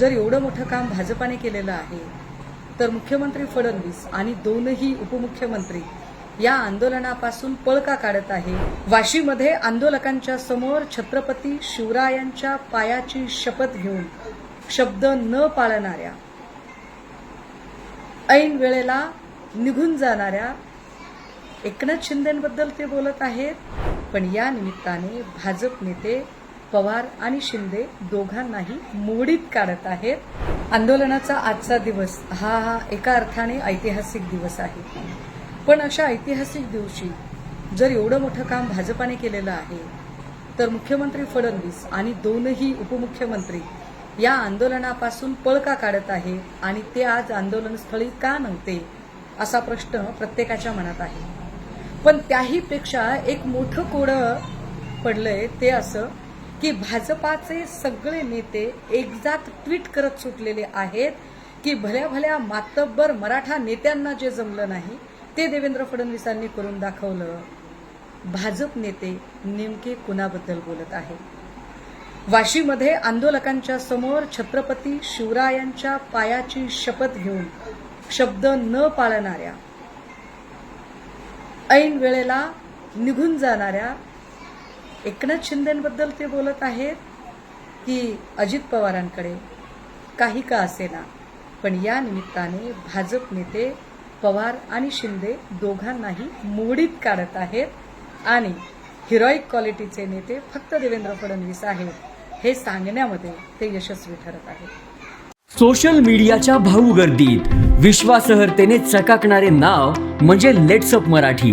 जर एवढं मोठं काम भाजपाने केलेलं आहे तर मुख्यमंत्री फडणवीस आणि दोनही उपमुख्यमंत्री या आंदोलनापासून पळ का काढत आहे. वाशीमध्ये आंदोलकांच्या समोर छत्रपती शिवरायांच्या पायाची शपथ घेऊन शब्द न पाळणाऱ्या ऐन वेळेला निघून जाणाऱ्या एकनाथ शिंदेबद्दल ते बोलत आहेत. पण या निमित्ताने भाजप नेते पवार आणि शिंदे दोघांनाही मोडीत काढत आहेत. आंदोलनाचा आजचा दिवस हा हा एका अर्थाने ऐतिहासिक दिवस आहे. पण अशा ऐतिहासिक दिवशी जर एवढं मोठं काम भाजपाने केलेलं आहे तर मुख्यमंत्री फडणवीस आणि दोनही उपमुख्यमंत्री या आंदोलनापासून पळ का काढत आहे आणि ते आज आंदोलनस्थळी का नव्हते असा प्रश्न प्रत्येकाच्या मनात आहे. पण त्याहीपेक्षा एक मोठं कोडं पडलंय ते असं की भाजपाचे सगळे नेते एकजात ट्विट करत सुटलेले आहेत की भल्या भल्या मातब्बर मराठा नेत्यांना जे जमलं नाही ते देवेंद्र फडणवीसांनी करून दाखवलं. भाजप नेते नेमके कुणाबद्दल बोलत आहे? वाशीमध्ये आंदोलकांच्या समोर छत्रपती शिवरायांच्या पायाची शपथ घेऊन शब्द न पाळणाऱ्या ऐन वेळेला निघून जाणाऱ्या एकनाथ शिंदेबद्दल ते बोलत आहेत की अजित पवारांकडे काही का असेना पण या निमित्ताने भाजप नेते पवार आणि शिंदे दोघांनाही मोडीत काढत आहेत आणि हिरोईक क्वालिटीचे नेते फक्त देवेंद्र फडणवीस आहेत हे सांगण्यामध्ये ते यशस्वी ठरत आहेत. सोशल मीडियाच्या भाऊ गर्दीत विश्वासार्हतेने चकाकणारे नाव म्हणजे लेट्सअप मराठी.